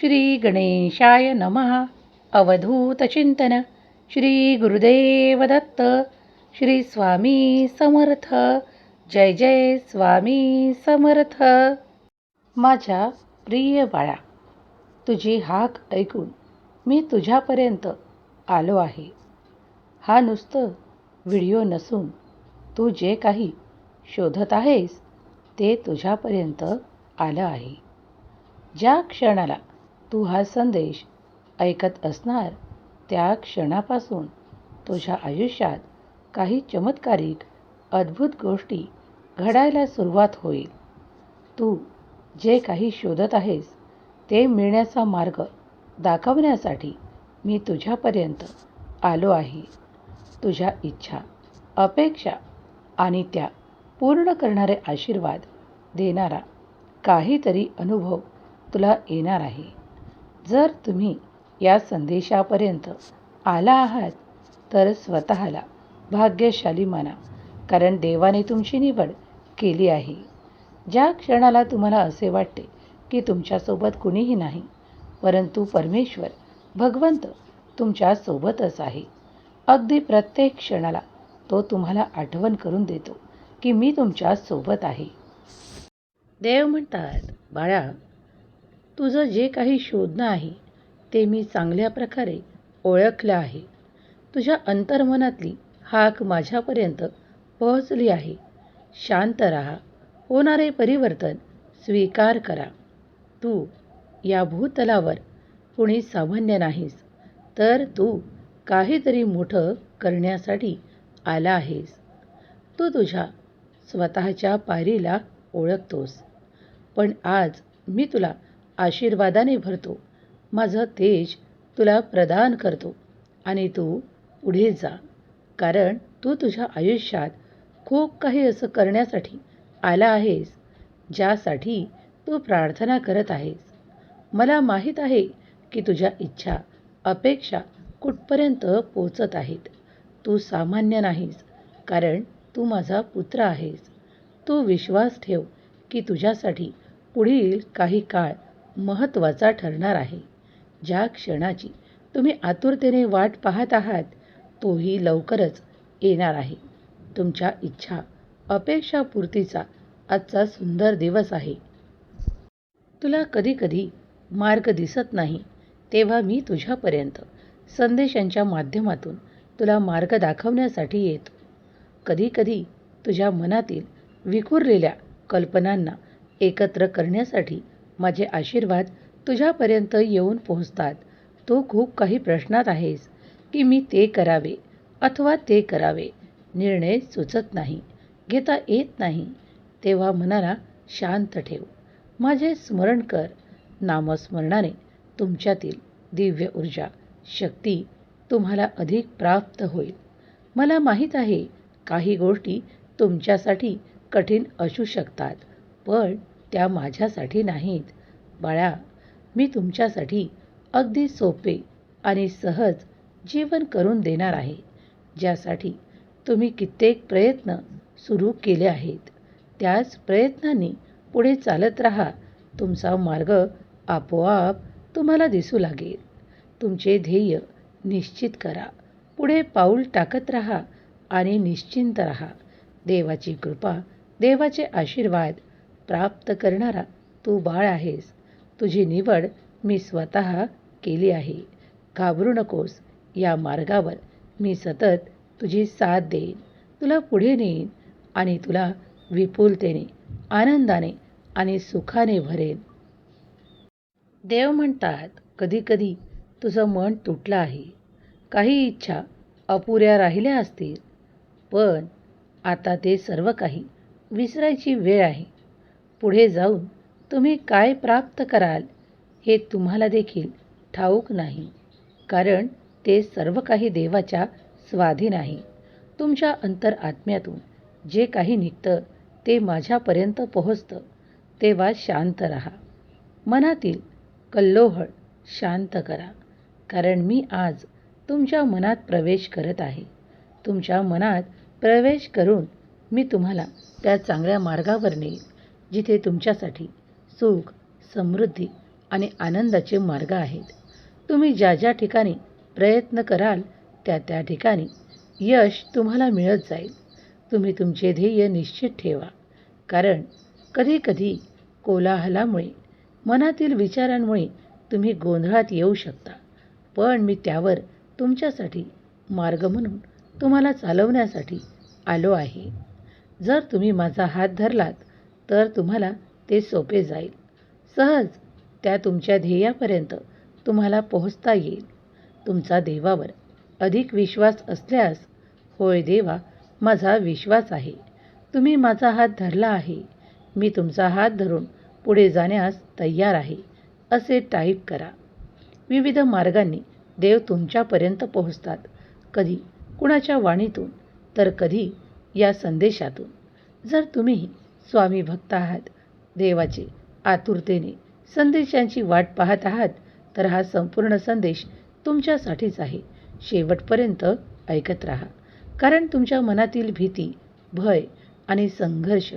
श्री गणेशाय नमः अवधूतचिंतन श्री गुरुदेव दत्त. श्री स्वामी समर्थ. जय जय स्वामी समर्थ. माझ्या प्रिय बाळा तुझी हाक ऐकून मी तुझ्यापर्यंत आलो आहे. हा नुसतं व्हिडिओ नसून तू जे काही शोधत आहेस ते तुझ्यापर्यंत आलं आहे. ज्या क्षणाला तू हा संदेश ऐकत असणार त्या क्षणापासून तुझ्या आयुष्यात काही चमत्कारिक अद्भुत गोष्टी घडायला सुरुवात होईल. तू जे काही शोधत आहेस ते मिळण्याचा मार्ग दाखवण्यासाठी मी तुझ्यापर्यंत आलो आहे. तुझ्या इच्छा अपेक्षा आणि त्या पूर्ण करणारे आशीर्वाद देणारा काहीतरी अनुभव तुला येणार आहे. जर तुम्ही या संदेशापर्यंत आला आहात तर स्वतःला भाग्यशाली माना कारण देवाने तुमची निवड केली आहे. ज्या क्षणाला तुम्हाला असे वाटते की तुमच्यासोबत कुणीही नाही परंतु परमेश्वर भगवंत तुमच्यासोबतच आहे. अगदी प्रत्येक क्षणाला तो तुम्हाला आठवण करून देतो की मी तुमच्यासोबत आहे. देव म्हणतात बाळा तुझं जे काही शोधणं आहे ते मी चांगल्या प्रकारे ओळखलं आहे. तुझ्या अंतर्मनातली हाक माझ्यापर्यंत पोहोचली आहे. शांत राहा. होणारे परिवर्तन स्वीकार करा. तू या भूतलावर कुणी सामान्य नाहीस तर तू काहीतरी मोठं करण्यासाठी आला आहेस. तू तुझ्या स्वतःच्या पायरीला ओळखतोस. पण आज मी तुला आशीर्वादाने भरतो. माझं तेज तुला प्रदान करतो आणि तू पुढे जा. कारण तू तुझ्या आयुष्यात खूप काही असं करण्यासाठी आला आहेस ज्यासाठी तू प्रार्थना करत आहेस. मला माहीत आहे की तुझ्या इच्छा अपेक्षा कुठपर्यंत पोचत आहेत. तू सामान्य नाहीस कारण तू माझा पुत्र आहेस. तू विश्वास ठेव की तुझ्यासाठी पुढील काही काळ महत्त्वाचा ठरणार आहे. ज्या क्षणाची तुम्ही आतुरतेने वाट पाहत आहात तोही लवकरच येणार आहे. तुमच्या इच्छा अपेक्षापूर्तीचा आजचा सुंदर दिवस आहे. तुला कधीकधी मार्ग दिसत नाही तेव्हा मी तुझ्यापर्यंत संदेशांच्या माध्यमातून तुला मार्ग दाखवण्यासाठी येतो. कधीकधी तुझ्या मनातील विखुरलेल्या कल्पनांना एकत्र करण्यासाठी माझे आशीर्वाद तुझ्यापर्यंत येऊन पोहोचतात. तू खूप काही प्रश्नात आहेस की मी ते करावे अथवा ते करावे. निर्णय सुचत नाही घेता येत नाही. तेव्हा मनाला शांत ठेव. माझे स्मरण कर. नामस्मरणाने तुमच्यातील दिव्य ऊर्जा शक्ती तुम्हाला अधिक प्राप्त होईल. मला माहीत आहे काही गोष्टी तुमच्यासाठी कठीण असू शकतात पण त्या माझ्यासाठी नाहीत. बाळा मी तुमच्यासाठी अगदी सोपे आणि सहज जीवन करून देणार आहे ज्यासाठी तुम्ही कित्येक प्रयत्न सुरू केले आहेत. त्याच प्रयत्नांनी पुढे चालत राहा. तुमचा मार्ग आपोआप तुम्हाला दिसू लागेल. तुमचे ध्येय निश्चित करा. पुढे पाऊल टाकत राहा आणि निश्चिंत राहा. देवाची कृपा देवाचे आशीर्वाद प्राप्त करणारा तू बाळ आहेस. तुझी निवड मी स्वतः केली आहे. घाबरू नकोस. या मार्गावर मी सतत तुझी साथ देईन. तुला पुढे नेईन आणि तुला विपुलतेने आनंदाने आणि सुखाने भरेन. देव म्हणतात कधीकधी तुझं मन तुटलं आहे. काही इच्छा अपुऱ्या राहिल्या असतील. पण आता ते सर्व काही विसरायची वेळ आहे. पुढे जाऊन तुम्ही काय प्राप्त कराल हे तुम्हाला देखील ठाऊक नाही. कारण ते सर्व काही देवाच्या स्वाधीन आहे. तुमच्या अंतर आत्म्यातून जे काही निघतं ते माझ्यापर्यंत पोहोचतं. तेव्हा शांत राहा. मनातील कल्लोहळ शांत करा. कारण मी आज तुमच्या मनात प्रवेश करत आहे. तुमच्या मनात प्रवेश करून मी तुम्हाला त्या चांगल्या मार्गावर नेईल जिथे तुमच्यासाठी सुख समृद्धी आणि आनंदाचे मार्ग आहेत. तुम्ही ज्या ज्या ठिकाणी प्रयत्न कराल त्या त्या ठिकाणी यश तुम्हाला मिळत जाईल. तुम्ही तुमचे ध्येय निश्चित ठेवा. कारण कधीकधी कोलाहलामुळे मनातील विचारांमुळे तुम्ही गोंधळात येऊ शकता. पण मी त्यावर तुमच्यासाठी मार्ग म्हणून तुम्हाला चालवण्यासाठी आलो आहे. जर तुम्ही माझा हात धरलात तर तुम्हाला ते सोपे जाईल. सहज त्या तुमच्या ध्येयापर्यंत तुम्हाला पोहोचता येईल. तुमचा देवावर अधिक विश्वास असल्यास होय देवा माझा विश्वास आहे. तुम्ही माझा हात धरला आहे. मी तुमचा हात धरून पुढे जाण्यास तयार आहे असे टाईप करा. विविध मार्गांनी देव तुमच्यापर्यंत पोहोचतात. कधी कुणाच्या वाणीतून तर कधी या संदेशातून. जर तुम्ही स्वामी भक्त आहात. देवाचे आतुरतेने संदेशांची वाट पाहत आहात तर हा संपूर्ण संदेश तुमच्यासाठीच आहे. शेवटपर्यंत ऐकत राहा. कारण तुमच्या मनातील भीती भय आणि संघर्ष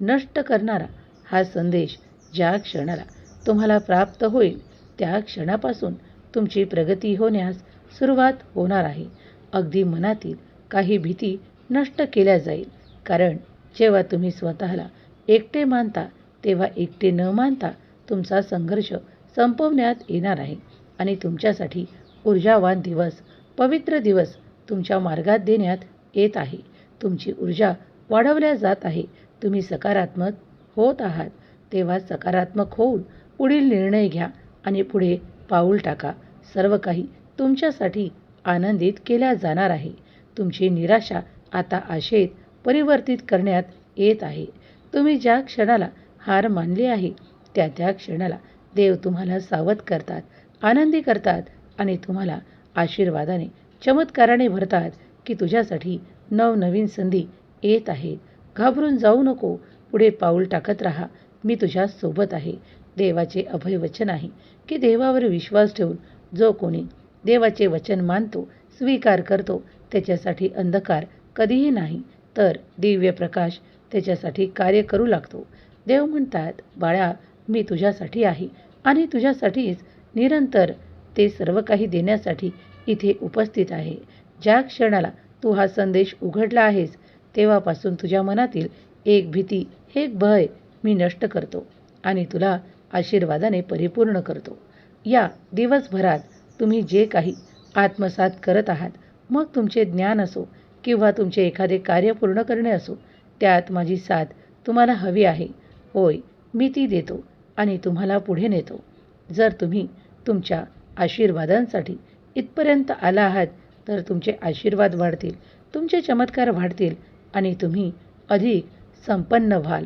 नष्ट करणारा हा संदेश ज्या क्षणाला तुम्हाला प्राप्त होईल त्या क्षणापासून तुमची प्रगती होण्यास सुरुवात होणार आहे. अगदी मनातील काही भीती नष्ट केल्या जाईल. कारण जेव्हा तुम्ही स्वतःला एकटे मानता तेव्हा एकटे न मानता तुमचा संघर्ष संपवण्यात येणार आहे आणि तुमच्यासाठी ऊर्जावान दिवस पवित्र दिवस तुमच्या मार्गात देण्यात येत आहे. तुमची ऊर्जा वाढवल्या जात आहे. तुम्ही सकारात्मक होत आहात. तेव्हा सकारात्मक होऊन पुढील निर्णय घ्या आणि पुढे पाऊल टाका. सर्व काही तुमच्यासाठी आनंदित केल्या जाणार आहे. तुमची निराशा आता आशेत परिवर्तित करण्यात येत आहे. तुम्ही ज्या क्षणाला हार मानली आहे त्या त्या क्षणाला देव तुम्हाला सावध करतात आनंदी करतात आणि तुम्हाला आशीर्वादाने चमत्काराने भरतात की तुझ्यासाठी नवनवीन संधी येत आहेत घाबरून जाऊ नको पुढे पाऊल टाकत राहा मी तुझ्या सोबत आहे. देवाचे अभय वचन आहे की देवावर विश्वास ठेवून जो कोणी देवाचे वचन मानतो स्वीकार करतो त्याच्यासाठी अंधकार कधीही नाही. तर दिव्य प्रकाश त्याच्यासाठी कार्य करू लागतो. देव म्हणतात बाळा मी तुझ्यासाठी आहे आणि तुझ्यासाठीच निरंतर ते सर्व काही देण्यासाठी इथे उपस्थित आहे. ज्या क्षणाला तू हा संदेश उघडला आहेस तेव्हापासून तुझ्या मनातील एक भीती एक भय मी नष्ट करतो आणि तुला आशीर्वादाने परिपूर्ण करतो. या दिवसभरात तुम्ही जे काही आत्मसात करत आहात मग तुमचे ज्ञान असो किंवा तुमचे एखादे कार्य पूर्ण करणे असो त्यात माझी साथ तुम्हाला हवी आहे. होय मी ती देतो आणि तुम्हाला पुढे नेतो. जर तुम्ही तुमच्या आशीर्वादांसाठी इथपर्यंत आला आहात तर तुमचे आशीर्वाद वाढतील तुमचे चमत्कार वाढतील आणि तुम्ही अधिक संपन्न व्हाल.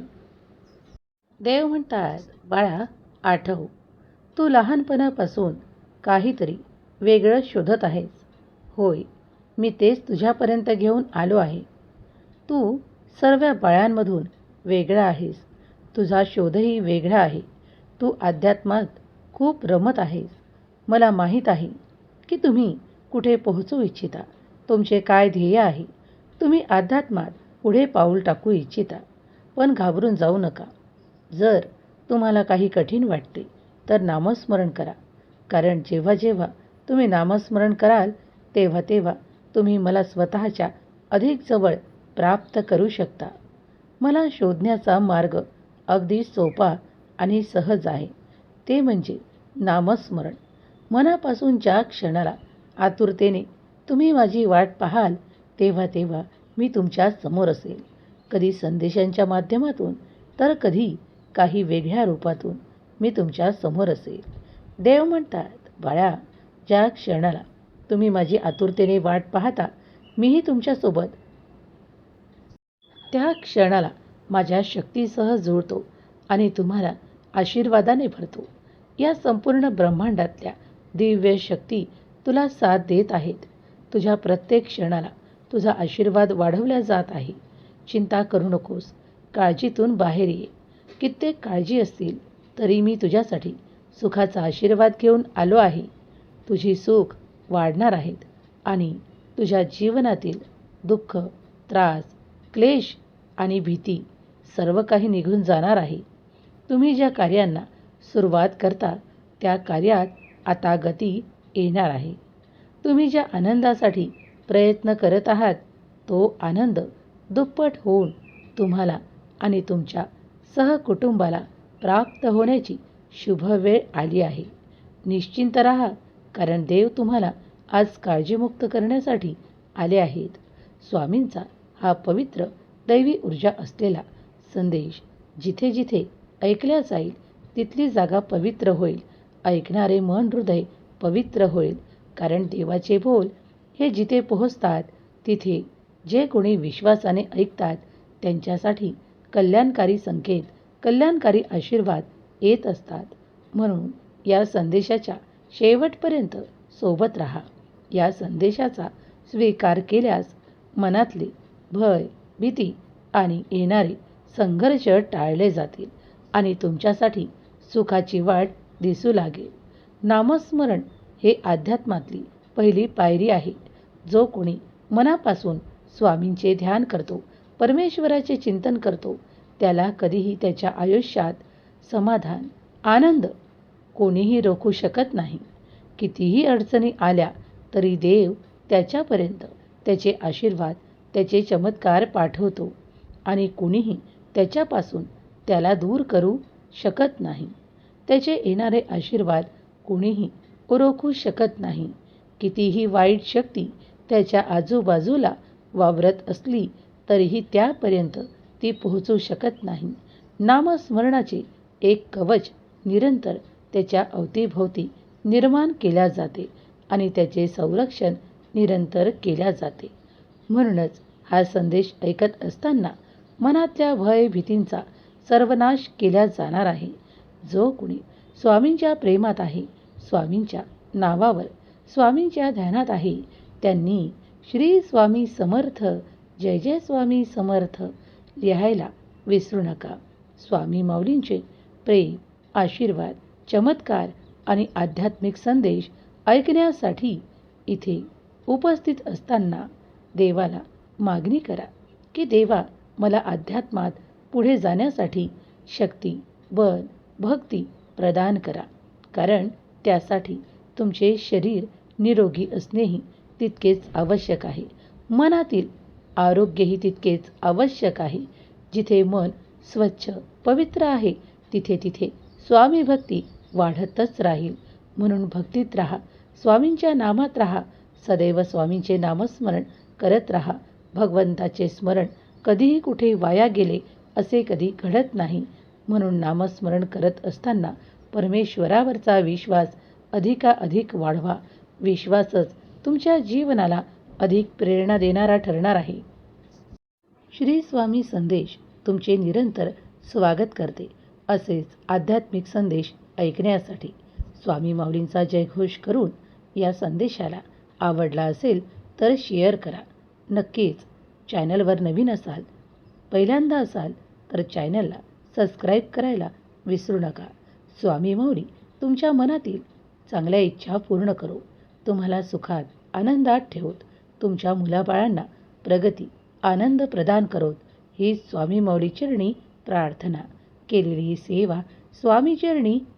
देव म्हणतात बाळा आठव. तू लहानपणापासून काहीतरी वेगळं शोधत आहेस. होय मी तेच तुझ्यापर्यंत घेऊन आलो आहे. तू सर्व बाळांमधून वेगळा आहेस. तुझा शोधही वेगळा आहे. तू अध्यात्मात खूप रमत आहेस. मला माहीत आहे की तुम्ही कुठे पोहोचू इच्छिता. तुमचे काय ध्येय आहे? तुम्ही अध्यात्मात पुढे पाऊल टाकू इच्छिता. पण घाबरून जाऊ नका. जर तुम्हाला काही कठीण वाटते तर नामस्मरण करा. कारण जेव्हा जेव्हा तुम्ही नामस्मरण कराल तेव्हा तेव्हा तुम्ही मला स्वतःच्या अधिक जवळ प्राप्त करू शकता. मला शोधण्याचा मार्ग अगदी सोपा आणि सहज आहे. ते म्हणजे नामस्मरण. मनापासून ज्या क्षणाला आतुरतेने तुम्ही माझी वाट पाहाल तेव्हा तेव्हा मी तुमच्यासमोर असेल. कधी संदेशांच्या माध्यमातून तर कधी काही वेगळ्या रूपातून मी तुमच्यासमोर असेल. देव म्हणतात बाळा ज्या क्षणाला तुम्ही माझी आतुरतेने वाट पाहता मीही तुमच्यासोबत. त्या क्षणाला माझ्या शक्तीसह जुळतो आणि तुम्हाला आशीर्वादाने भरतो. या संपूर्ण ब्रह्मांडातल्या दिव्य शक्ती तुला साथ देत आहेत. तुझ्या प्रत्येक क्षणाला तुझा आशीर्वाद वाढवला जात आहे. चिंता करू नकोस काळजीतून बाहेर ये. कित्येक काळजी असतील तरी मी तुझ्यासाठी सुखाचा आशीर्वाद घेऊन आलो आहे. तुझी सुख वाढणार आहेत. आणि तुझ्या जीवनातील दुःख त्रास क्लेश आणि भीती सर्व काही निघून जाणार आहे. तुम्ही ज्या कार्यांना सुरुवात करता त्या कार्यात आता गती येणार आहे. तुम्ही ज्या आनंदासाठी प्रयत्न करत आहात तो आनंद दुप्पट होऊन तुम्हाला आणि तुमच्या सहकुटुंबाला प्राप्त होण्याची शुभ वेळ आली आहे. निश्चिंत राहा. कारण देव तुम्हाला आज काळजीमुक्त करण्यासाठी आले आहेत. स्वामींचा हा पवित्र दैवी ऊर्जा असलेला संदेश जिथे जिथे ऐकल्या जाईल तिथली जागा पवित्र होईल. ऐकणारे मन हृदय पवित्र होईल कारण देवाचे बोल हे जिथे पोहोचतात तिथे जे कोणी विश्वासाने ऐकतात त्यांच्यासाठी कल्याणकारी संकेत कल्याणकारी आशीर्वाद येत असतात. म्हणून या संदेशाच्या शेवटपर्यंत सोबत राहा. या संदेशाचा स्वीकार केल्यास मनातले भय भीती आणि येणारे संघर्ष टाळले जातील आणि तुमच्यासाठी सुखाची वाट दिसू लागेल. नामस्मरण हे अध्यात्मातली पहिली पायरी आहे. जो कोणी मनापासून स्वामींचे ध्यान करतो परमेश्वराचे चिंतन करतो त्याला कधीही त्याच्या आयुष्यात समाधान आनंद कोणीही रोखू शकत नाही. कितीही अडचणी आल्या तरी देव त्याच्यापर्यंत त्याचे आशीर्वाद त्याचे चमत्कार पाठवतो आणि कुणीही त्याच्यापासून त्याला दूर करू शकत नाही. त्याचे येणारे आशीर्वाद कुणीही रोखू शकत नाही. कितीही वाईट शक्ती त्याच्या आजूबाजूला वावरत असली तरीही त्यापर्यंत ती पोहोचू शकत नाही. नामस्मरणाचे एक कवच निरंतर त्याच्या अवतीभोवती निर्माण केल्या जाते आणि त्याचे संरक्षण निरंतर केल्या जाते. म्हणूनच हा संदेश ऐकत असताना मनातल्या भय भीतींचा सर्वनाश केला जाणार आहे. जो कुणी स्वामींच्या प्रेमात आहे स्वामींच्या नावावर स्वामींच्या ध्यानात आहे त्यांनी श्री स्वामी समर्थ जय जय स्वामी समर्थ लिहायला विसरू नका. स्वामी माऊलींचे प्रेम आशीर्वाद चमत्कार आणि आध्यात्मिक संदेश ऐकण्यासाठी इथे उपस्थित असताना देवाला मागणी करा की देवा मला अध्यात्मात पुढे जाण्यासाठी शक्ती बल भक्ती प्रदान करा. कारण त्यासाठी तुमचे शरीर निरोगी असणेही तितकेच आवश्यक आहे. मनातील आरोग्यही तितकेच आवश्यक आहे. जिथे मन स्वच्छ पवित्र आहे तिथे तिथे स्वामी भक्ती वाढतच राहील. म्हणून भक्तीत राहा. स्वामींच्या नामात राहा. सदैव स्वामींचे नामस्मरण करत राहा. भगवंताचे स्मरण कधीही कुठे वाया गेले असे कधी घडत नाही. म्हणून नामस्मरण करत असताना परमेश्वरावरचा विश्वास अधिकाधिक वाढवा. विश्वासच तुमच्या जीवनाला अधिक प्रेरणा देणारा ठरणार आहे. श्री स्वामी संदेश तुमचे निरंतर स्वागत करते. असेच आध्यात्मिक संदेश ऐकण्यासाठी स्वामी माऊलींचा जयघोष करून या संदेशाला आवडला असेल तर शेअर करा. नक्कीच चॅनलवर नवीन असाल पहिल्यांदा असाल तर चॅनलला सबस्क्राईब करायला विसरू नका. स्वामी माऊली तुमच्या मनातील चांगल्या इच्छा पूर्ण करो. तुम्हाला सुखात आनंदात ठेवत. तुमच्या मुलाबाळांना प्रगती आनंद प्रदान करोत. ही स्वामी माऊली चरणी प्रार्थना. केलेली ही सेवा स्वामी चरणी